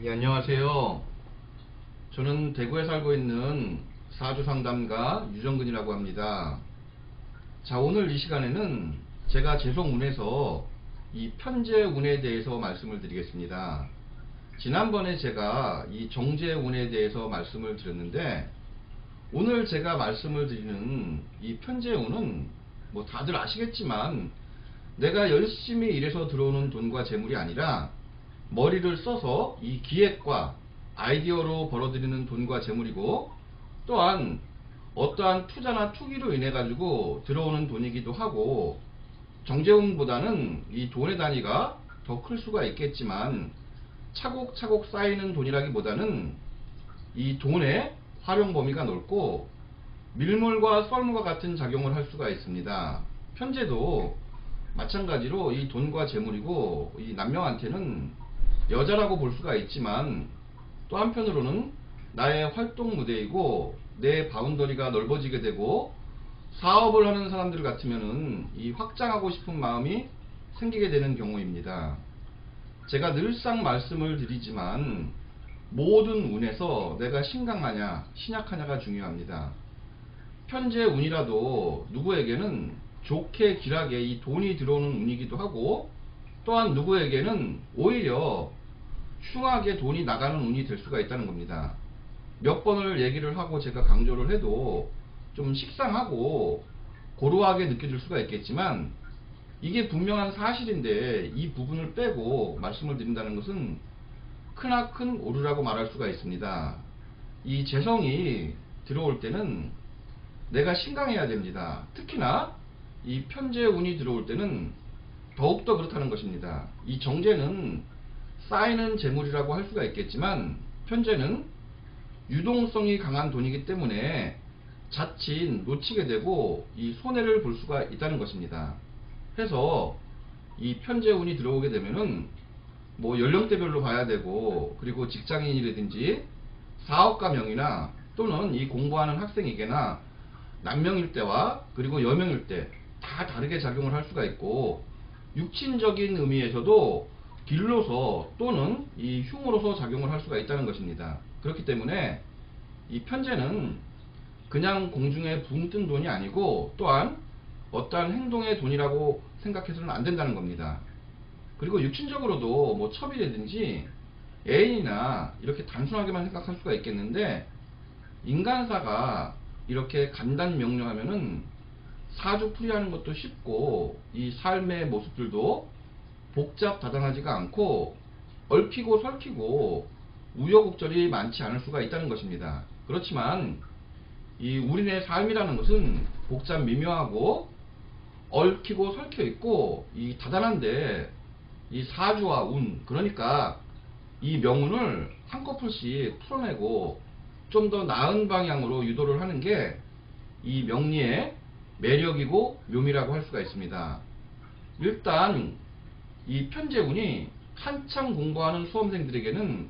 예, 안녕하세요. 저는 대구에 살고 있는 사주 상담가 유정근이라고 합니다. 자, 오늘 이 시간에는 제가 재성운에서 이 편재운에 대해서 말씀을 드리겠습니다. 지난번에 제가 이 정재운에 대해서 말씀을 드렸는데 오늘 제가 말씀을 드리는 이 편재운은 뭐 다들 아시겠지만 내가 열심히 일해서 들어오는 돈과 재물이 아니라 머리를 써서 이 기획과 아이디어로 벌어들이는 돈과 재물이고 또한 어떠한 투자나 투기로 인해 가지고 들어오는 돈이기도 하고 정재운보다는 이 돈의 단위가 더 클 수가 있겠지만 차곡차곡 쌓이는 돈이라기보다는 이 돈의 활용 범위가 넓고 밀물과 썰물과 같은 작용을 할 수가 있습니다. 편제도 마찬가지로 이 돈과 재물이고 이 남녀한테는 여자라고 볼 수가 있지만 또 한편으로는 나의 활동 무대이고 내 바운더리가 넓어지게 되고 사업을 하는 사람들 같으면은 이 확장하고 싶은 마음이 생기게 되는 경우입니다. 제가 늘상 말씀을 드리지만 모든 운에서 내가 신강하냐 신약하냐가 중요합니다. 현재 운이라도 누구에게는 좋게 길하게 이 돈이 들어오는 운이기도 하고 또한 누구에게는 오히려 흉하게 돈이 나가는 운이 될 수가 있다는 겁니다. 몇 번을 얘기를 하고 제가 강조를 해도 좀 식상하고 고루하게 느껴질 수가 있겠지만 이게 분명한 사실인데 이 부분을 빼고 말씀을 드린다는 것은 크나큰 오류라고 말할 수가 있습니다. 이 재성이 들어올 때는 내가 신강해야 됩니다. 특히나 이 편재 운이 들어올 때는 더욱더 그렇다는 것입니다. 이 정제는 쌓이는 재물이라고 할 수가 있겠지만 편재는 유동성이 강한 돈이기 때문에 자칫 놓치게 되고 이 손해를 볼 수가 있다는 것입니다. 해서 이 편재운이 들어오게 되면은 뭐 연령대별로 봐야 되고 그리고 직장인이라든지 사업가명이나 또는 이 공부하는 학생에게나 남명일 때와 그리고 여명일 때 다 다르게 작용을 할 수가 있고 육친적인 의미에서도 길로서 또는 이 흉으로서 작용을 할 수가 있다는 것입니다. 그렇기 때문에 이 편제는 그냥 공중에 붕 뜬 돈이 아니고 또한 어떠한 행동의 돈이라고 생각해서는 안 된다는 겁니다. 그리고 육신적으로도 뭐 첩이라든지 애인이나 이렇게 단순하게만 생각할 수가 있겠는데 인간사가 이렇게 간단 명료하면은 사주 풀이하는 것도 쉽고 이 삶의 모습들도 복잡 다단하지가 않고 얽히고 설키고 우여곡절이 많지 않을 수가 있다는 것입니다. 그렇지만 이 우리네 삶이라는 것은 복잡 미묘하고 얽히고 설켜 있고 이 다단한데 이 사주와 운 그러니까 이 명운을 한꺼풀씩 풀어내고 좀 더 나은 방향으로 유도를 하는 게 이 명리의 매력이고 묘미라고 할 수가 있습니다. 일단 이 편제운이 한참 공부하는 수험생들에게는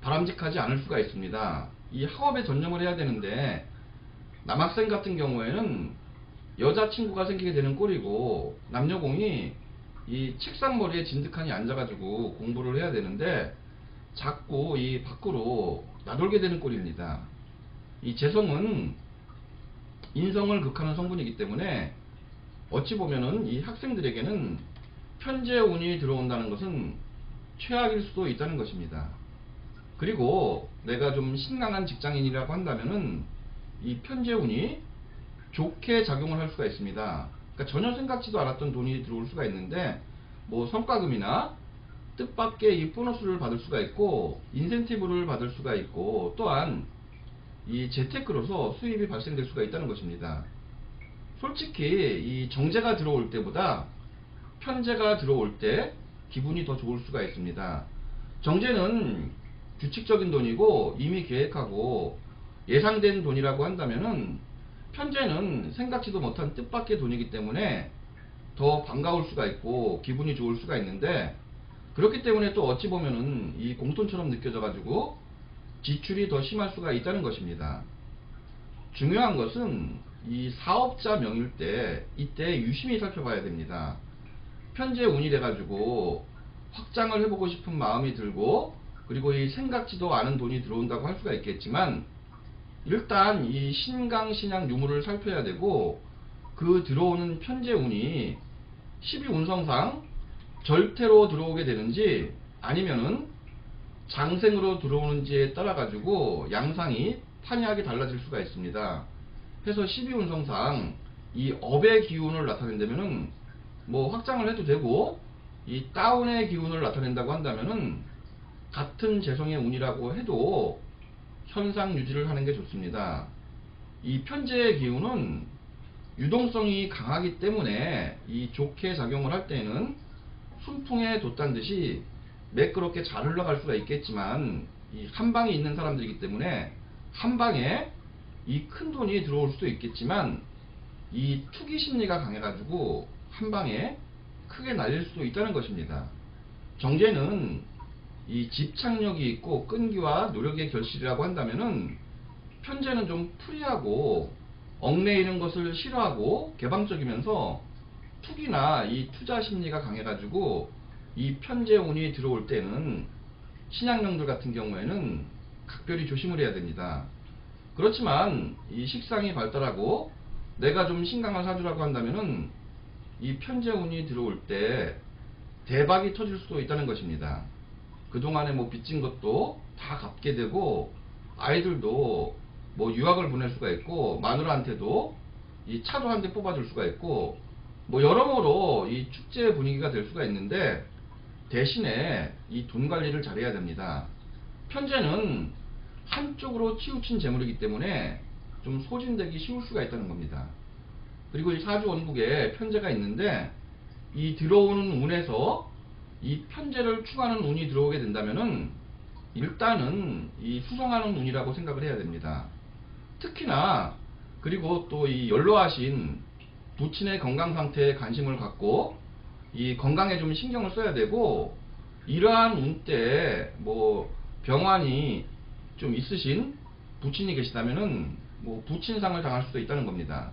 바람직하지 않을 수가 있습니다. 이 학업에 전념을 해야 되는데 남학생 같은 경우에는 여자친구가 생기게 되는 꼴이고 남녀공이 이 책상 머리에 진득하니 앉아가지고 공부를 해야 되는데 자꾸 이 밖으로 나돌게 되는 꼴입니다. 이 재성은 인성을 극하는 성분이기 때문에 어찌 보면은 이 학생들에게는 편제 운이 들어온다는 것은 최악일 수도 있다는 것입니다. 그리고 내가 좀 신강한 직장인이라고 한다면은 이 편제 운이 좋게 작용을 할 수가 있습니다. 그러니까 전혀 생각지도 않았던 돈이 들어올 수가 있는데 뭐 성과금이나 뜻밖의 이 보너스를 받을 수가 있고 인센티브를 받을 수가 있고 또한 이 재테크로서 수입이 발생될 수가 있다는 것입니다. 솔직히 이 정제가 들어올 때보다 편제가 들어올 때 기분이 더 좋을 수가 있습니다. 정제는 규칙적인 돈이고 이미 계획하고 예상된 돈이라고 한다면은 편제는 생각지도 못한 뜻밖의 돈이기 때문에 더 반가울 수가 있고 기분이 좋을 수가 있는데 그렇기 때문에 또 어찌 보면은 이 공돈처럼 느껴져 가지고 지출이 더 심할 수가 있다는 것입니다. 중요한 것은 이 사업자 명일 때 이때 유심히 살펴봐야 됩니다. 편제 운이 돼가지고 확장을 해보고 싶은 마음이 들고 그리고 이 생각지도 않은 돈이 들어온다고 할 수가 있겠지만 일단 이 신강 신양 유무를 살펴야 되고 그 들어오는 편제 운이 12 운성상 절태로 들어오게 되는지 아니면은 장생으로 들어오는지에 따라 가지고 양상이 판이하게 달라질 수가 있습니다. 해서 12운성상 이 업의 기운을 나타낸다면은 뭐 확장을 해도 되고 이 다운의 기운을 나타낸다고 한다면은 같은 재성의 운이라고 해도 현상 유지를 하는 게 좋습니다. 이 편제의 기운은 유동성이 강하기 때문에 이 좋게 작용을 할 때는 순풍에 돛단 듯이 매끄럽게 잘 흘러갈 수가 있겠지만 이 한 방에 있는 사람들이기 때문에 한 방에 이 큰 돈이 들어올 수도 있겠지만 이 투기 심리가 강해가지고 한 방에 크게 날릴 수도 있다는 것입니다. 정제는 이 집착력이 있고 끈기와 노력의 결실이라고 한다면은 편제는 좀 프리하고 얽매이는 것을 싫어하고 개방적이면서 투기나 이 투자 심리가 강해가지고 이 편제 운이 들어올 때는 신약령들 같은 경우에는 각별히 조심을 해야 됩니다. 그렇지만 이 식상이 발달하고 내가 좀 신강한 사주라고 한다면은 이 편제 운이 들어올 때 대박이 터질 수도 있다는 것입니다. 그동안에 뭐 빚진 것도 다 갚게 되고 아이들도 뭐 유학을 보낼 수가 있고 마누라한테도 이 차도 한 대 뽑아줄 수가 있고 뭐 여러모로 이 축제 분위기가 될 수가 있는데 대신에 이 돈 관리를 잘해야 됩니다. 편제는 한쪽으로 치우친 재물이기 때문에 좀 소진되기 쉬울 수가 있다는 겁니다. 그리고 이 사주 원국에 편제가 있는데 이 들어오는 운에서 이 편제를 추가하는 운이 들어오게 된다면은 일단은 이 수성하는 운이라고 생각을 해야 됩니다. 특히나 그리고 또 이 연로하신 부친의 건강 상태에 관심을 갖고 이 건강에 좀 신경을 써야 되고 이러한 운때 뭐 병환이 좀 있으신 부친이 계시다면은 뭐 부친상을 당할 수도 있다는 겁니다.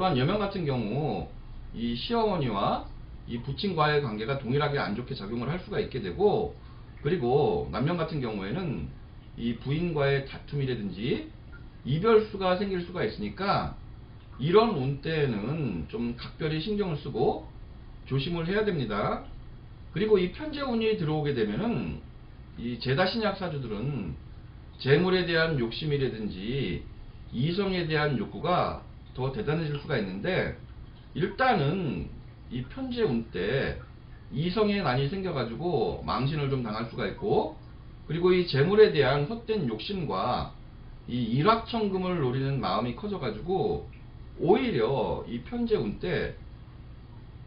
또한 여명 같은 경우 이 시어머니와 이 부친과의 관계가 동일하게 안 좋게 작용을 할 수가 있게 되고 그리고 남명 같은 경우에는 이 부인과의 다툼이라든지 이별수가 생길 수가 있으니까 이런 운 때에는 좀 각별히 신경을 쓰고 조심을 해야 됩니다. 그리고 이 편제운이 들어오게 되면은 이 제다신약 사주들은 재물에 대한 욕심이라든지 이성에 대한 욕구가 더 대단해질 수가 있는데 일단은 이 편제운 때 이성의 난이 생겨가지고 망신을 좀 당할 수가 있고 그리고 이 재물에 대한 헛된 욕심과 이 일확천금을 노리는 마음이 커져가지고 오히려 이 편제운 때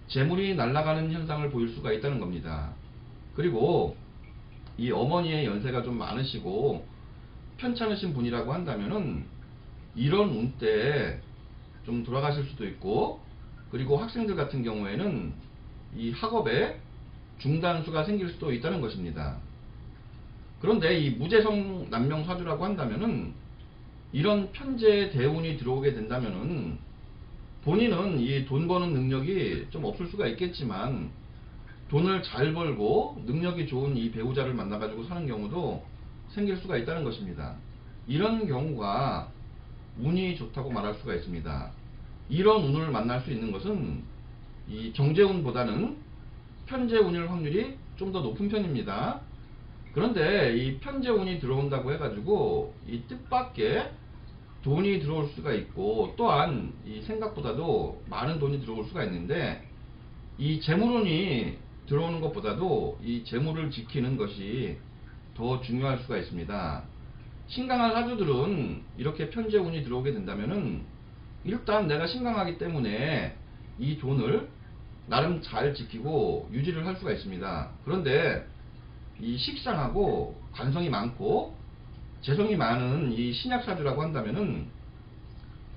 재물이 날아가는 현상을 보일 수가 있다는 겁니다. 그리고 이 어머니의 연세가 좀 많으시고 편찮으신 분이라고 한다면은 이런 운때 좀 돌아가실 수도 있고 그리고 학생들 같은 경우에는 이 학업에 중단수가 생길 수도 있다는 것입니다. 그런데 이 무재성 남명 사주라고 한다면은 이런 편제 대운이 들어오게 된다면은 본인은 이 돈 버는 능력이 좀 없을 수가 있겠지만 돈을 잘 벌고 능력이 좋은 이 배우자를 만나가지고 사는 경우도 생길 수가 있다는 것입니다. 이런 경우가 운이 좋다고 말할 수가 있습니다. 이런 운을 만날 수 있는 것은 이 경제운보다는 편제운일 확률이 좀 더 높은 편입니다. 그런데 이 편제운이 들어온다고 해가지고 이 뜻밖의 돈이 들어올 수가 있고 또한 이 생각보다도 많은 돈이 들어올 수가 있는데 이 재물운이 들어오는 것보다도 이 재물을 지키는 것이 더 중요할 수가 있습니다. 신강한 사주들은 이렇게 편제운이 들어오게 된다면은 일단 내가 신강하기 때문에 이 돈을 나름 잘 지키고 유지를 할 수가 있습니다. 그런데 이 식상하고 관성이 많고 재성이 많은 이 신약사주라고 한다면은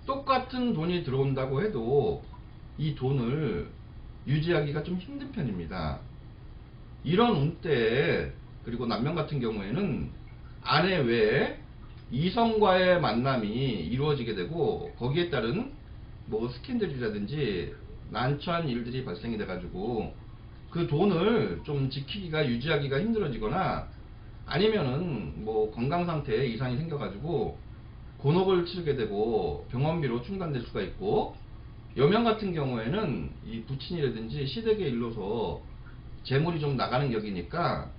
똑같은 돈이 들어온다고 해도 이 돈을 유지하기가 좀 힘든 편입니다. 이런 운때 그리고 남명 같은 경우에는 아내 외에 이성과의 만남이 이루어지게 되고 거기에 따른 뭐 스캔들이라든지 난처한 일들이 발생이 돼가지고 그 돈을 좀 지키기가 유지하기가 힘들어지거나 아니면은 뭐 건강 상태에 이상이 생겨가지고 곤혹을 치르게 되고 병원비로 충당될 수가 있고 여명 같은 경우에는 이 부친이라든지 시댁에 일러서 재물이 좀 나가는 격이니까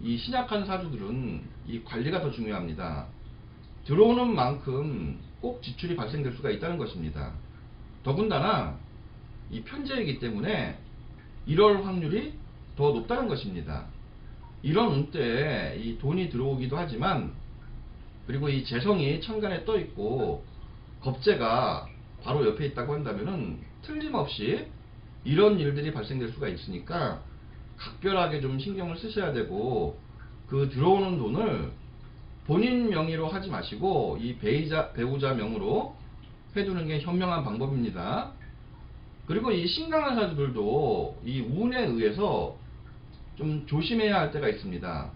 이 신약한 사주들은 이 관리가 더 중요합니다. 들어오는 만큼 꼭 지출이 발생될 수가 있다는 것입니다. 더군다나 이 편제이기 때문에 이럴 확률이 더 높다는 것입니다. 이런 운때에 이 돈이 들어오기도 하지만 그리고 이 재성이 천간에 떠 있고 겁재가 바로 옆에 있다고 한다면은 틀림없이 이런 일들이 발생될 수가 있으니까 각별하게 좀 신경을 쓰셔야 되고 그 들어오는 돈을 본인 명의로 하지 마시고 이 배우자, 배우자 명으로 해두는 게 현명한 방법입니다. 그리고 이 신강한 사주들도 이 운에 의해서 좀 조심해야 할 때가 있습니다.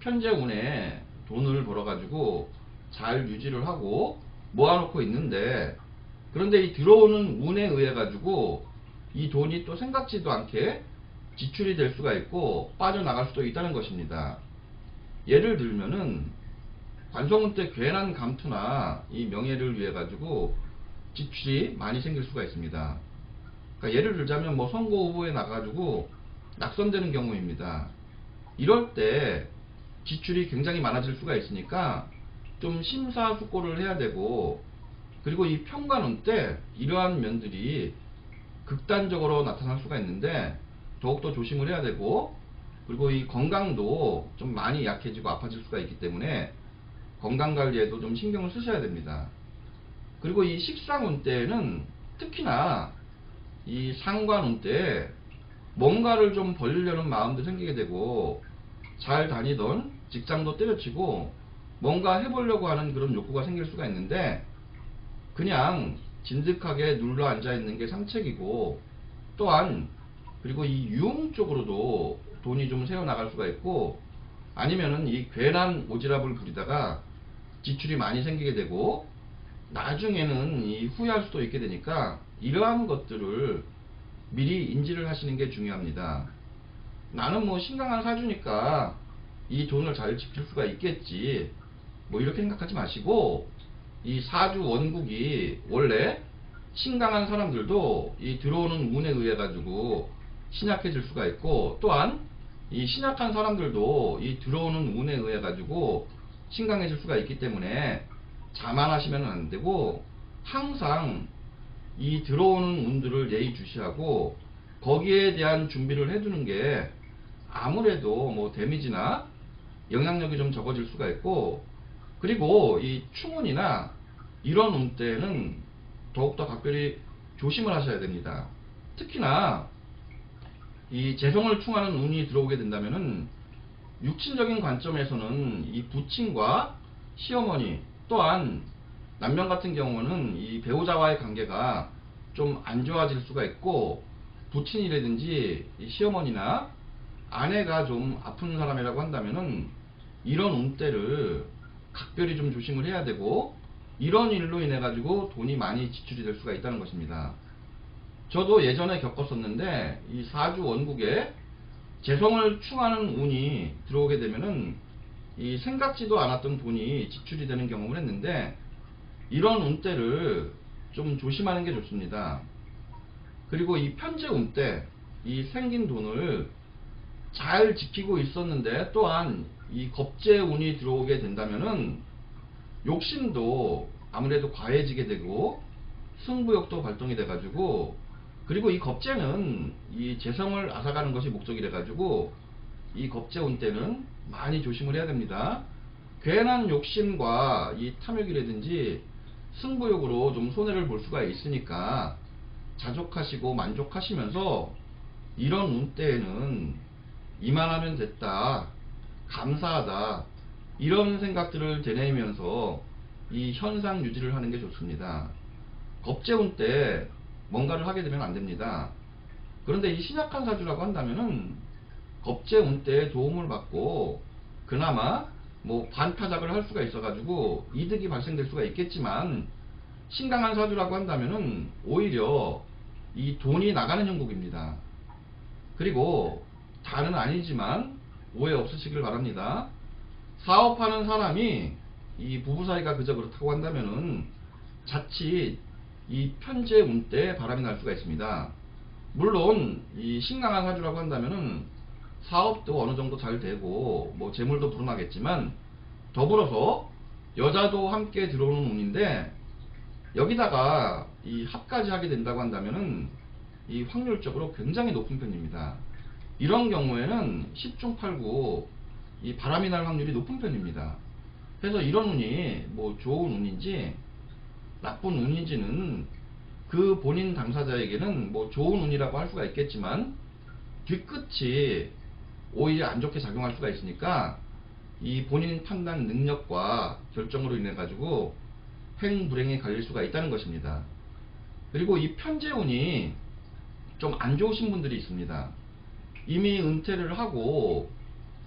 편제 운에 돈을 벌어가지고 잘 유지를 하고 모아놓고 있는데 그런데 이 들어오는 운에 의해 가지고 이 돈이 또 생각지도 않게 지출이 될 수가 있고 빠져나갈 수도 있다는 것입니다. 예를 들면은 관성운 때 괜한 감투나 이 명예를 위해 가지고 지출이 많이 생길 수가 있습니다. 그러니까 예를 들자면 뭐 선거 후보에 나가지고 낙선되는 경우입니다. 이럴 때 지출이 굉장히 많아질 수가 있으니까 좀 심사숙고를 해야 되고 그리고 이 평관운 때 이러한 면들이 극단적으로 나타날 수가 있는데 더욱더 조심을 해야 되고 그리고 이 건강도 좀 많이 약해지고 아파질 수가 있기 때문에 건강 관리에도 좀 신경을 쓰셔야 됩니다. 그리고 이 식상운 때는 특히나 이 상관운 때 뭔가를 좀 벌리려는 마음도 생기게 되고 잘 다니던 직장도 때려치고 뭔가 해보려고 하는 그런 욕구가 생길 수가 있는데 그냥 진득하게 눌러 앉아 있는 게 상책이고 또한 그리고 이 유흥 쪽으로도 돈이 좀 새어 나갈 수가 있고 아니면은 이 괜한 오지랖을 부리다가 지출이 많이 생기게 되고 나중에는 이 후회할 수도 있게 되니까 이러한 것들을 미리 인지를 하시는 게 중요합니다. 나는 뭐 신강한 사주니까 이 돈을 잘 지킬 수가 있겠지. 뭐 이렇게 생각하지 마시고 이 사주 원국이 원래 신강한 사람들도 이 들어오는 운에 의해 가지고 신약해질 수가 있고 또한 이 신약한 사람들도 이 들어오는 운에 의해 가지고 신강해질 수가 있기 때문에 자만하시면 안 되고 항상 이 들어오는 운들을 예의주시하고 거기에 대한 준비를 해두는 게 아무래도 뭐 데미지나 영향력이 좀 적어질 수가 있고 그리고 이 충운이나 이런 운 때는 더욱더 각별히 조심을 하셔야 됩니다. 특히나 이 재성을 충하는 운이 들어오게 된다면은 육친적인 관점에서는 이 부친과 시어머니 또한 남편 같은 경우는 이 배우자와의 관계가 좀 안 좋아질 수가 있고 부친이라든지 이 시어머니나 아내가 좀 아픈 사람이라고 한다면은 이런 운때를 각별히 좀 조심을 해야 되고 이런 일로 인해 가지고 돈이 많이 지출이 될 수가 있다는 것입니다. 저도 예전에 겪었었는데 이 사주 원국에 재성을 충하는 운이 들어오게 되면은 이 생각지도 않았던 돈이 지출이 되는 경험을 했는데 이런 운때를 좀 조심하는 게 좋습니다. 그리고 이 편제 운때 이 생긴 돈을 잘 지키고 있었는데 또한 이 겁제 운이 들어오게 된다면은 욕심도 아무래도 과해지게 되고 승부욕도 발동이 돼 가지고 그리고 이 겁제는 이 재성을 앗아가는 것이 목적이래 가지고 이 겁제 운 때는 많이 조심을 해야 됩니다. 괜한 욕심과 이 탐욕이라든지 승부욕으로 좀 손해를 볼 수가 있으니까 자족하시고 만족하시면서 이런 운 때에는 이만하면 됐다. 감사하다. 이런 생각들을 되뇌면서 이 현상 유지를 하는 게 좋습니다. 겁재운 때 뭔가를 하게 되면 안 됩니다. 그런데 이 신약한 사주라고 한다면은 겁재 운 때 도움을 받고 그나마 뭐 반타작을 할 수가 있어가지고 이득이 발생될 수가 있겠지만 신강한 사주라고 한다면은 오히려 이 돈이 나가는 형국입니다. 그리고 다는 아니지만 오해 없으시길 바랍니다. 사업하는 사람이 이 부부 사이가 그저 그렇다고 한다면은 자칫 이 편제 운때 바람이 날 수가 있습니다. 물론 이 신강한 사주라고 한다면은 사업도 어느 정도 잘 되고 뭐 재물도 불어나겠지만 더불어서 여자도 함께 들어오는 운인데 여기다가 이 합까지 하게 된다고 한다면은 이 확률적으로 굉장히 높은 편입니다. 이런 경우에는 10중 8구 이 바람이 날 확률이 높은 편입니다. 그래서 이런 운이 뭐 좋은 운인지 나쁜 운인지는 그 본인 당사자에게는 뭐 좋은 운이라고 할 수가 있겠지만 뒤끝이 오히려 안 좋게 작용할 수가 있으니까 이 본인 판단 능력과 결정으로 인해 가지고 행 불행에 갈릴 수가 있다는 것입니다. 그리고 이 편재운이 좀 안 좋으신 분들이 있습니다. 이미 은퇴를 하고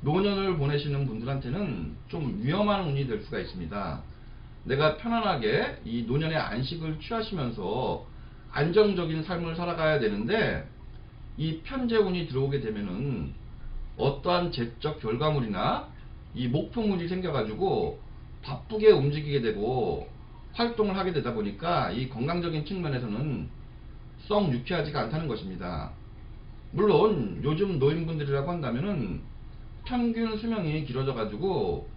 노년을 보내시는 분들한테는 좀 위험한 운이 될 수가 있습니다. 내가 편안하게 이 노년의 안식을 취하시면서 안정적인 삶을 살아가야 되는데 이 편재운이 들어오게 되면은 어떠한 재적 결과물이나 이 목표물이 생겨가지고 바쁘게 움직이게 되고 활동을 하게 되다 보니까 이 건강적인 측면에서는 썩 유쾌하지가 않다는 것입니다. 물론 요즘 노인분들이라고 한다면은 평균 수명이 길어져 가지고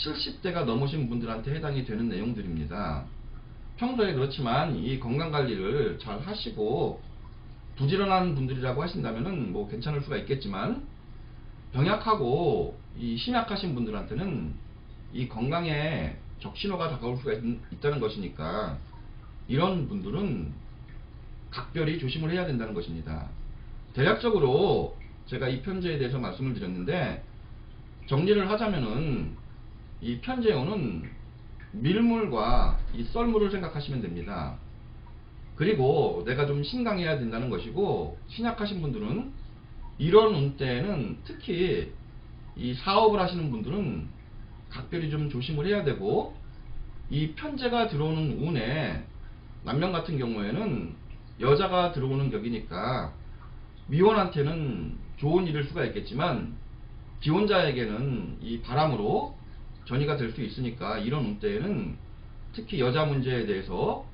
70대가 넘으신 분들한테 해당이 되는 내용들입니다. 평소에 그렇지만 이 건강 관리를 잘 하시고 부지런한 분들이라고 하신다면은 뭐 괜찮을 수가 있겠지만 병약하고 이 심약하신 분들한테는 이 건강에 적신호가 다가올 수가 있, 다는 것이니까 이런 분들은 각별히 조심을 해야 된다는 것입니다. 대략적으로 제가 이 편제에 대해서 말씀을 드렸는데 정리를 하자면은 이 편제어는 밀물과 이 썰물을 생각하시면 됩니다. 그리고 내가 좀 신강해야 된다는 것이고 신약하신 분들은 이런 운때에는 특히 이 사업을 하시는 분들은 각별히 좀 조심을 해야 되고 이 편제가 들어오는 운에 남명 같은 경우에는 여자가 들어오는 격이니까 미혼한테는 좋은 일일 수가 있겠지만 기혼자에게는 이 바람으로 전이가 될 수 있으니까 이런 운때에는 특히 여자 문제에 대해서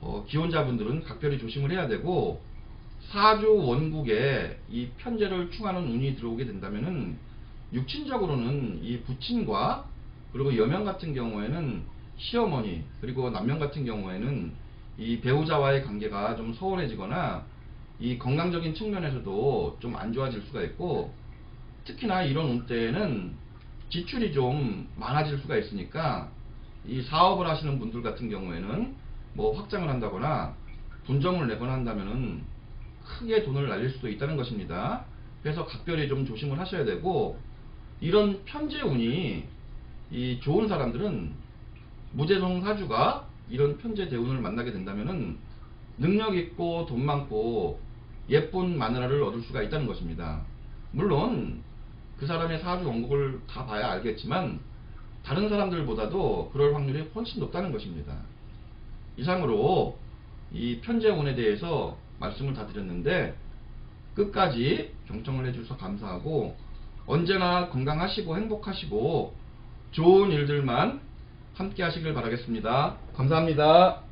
어, 기혼자분들은 각별히 조심을 해야 되고 사주 원국에 이 편제를 충하는 운이 들어오게 된다면은 육친적으로는 이 부친과 그리고 여명 같은 경우에는 시어머니 그리고 남명 같은 경우에는 이 배우자와의 관계가 좀 소원해지거나 이 건강적인 측면에서도 좀 안 좋아질 수가 있고 특히나 이런 운때에는 지출이 좀 많아질 수가 있으니까 이 사업을 하시는 분들 같은 경우에는 뭐 확장을 한다거나 분점을 내거나 한다면은 크게 돈을 날릴 수도 있다는 것입니다. 그래서 각별히 좀 조심을 하셔야 되고 이런 편제운이 이 좋은 사람들은 무재성 사주가 이런 편제 대운을 만나게 된다면은 능력 있고 돈 많고 예쁜 마누라를 얻을 수가 있다는 것입니다. 물론 그 사람의 사주 원곡을 다 봐야 알겠지만 다른 사람들보다도 그럴 확률이 훨씬 높다는 것입니다. 이상으로 이 편제운에 대해서 말씀을 다 드렸는데 끝까지 경청을 해주셔서 감사하고 언제나 건강하시고 행복하시고 좋은 일들만 함께 하시길 바라겠습니다. 감사합니다.